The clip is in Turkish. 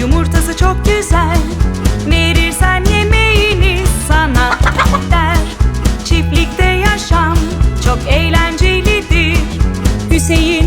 Yumurtası çok güzel. Verirsen yemeğini sana der. Çiftlikte yaşam çok eğlencelidir. Hüseyin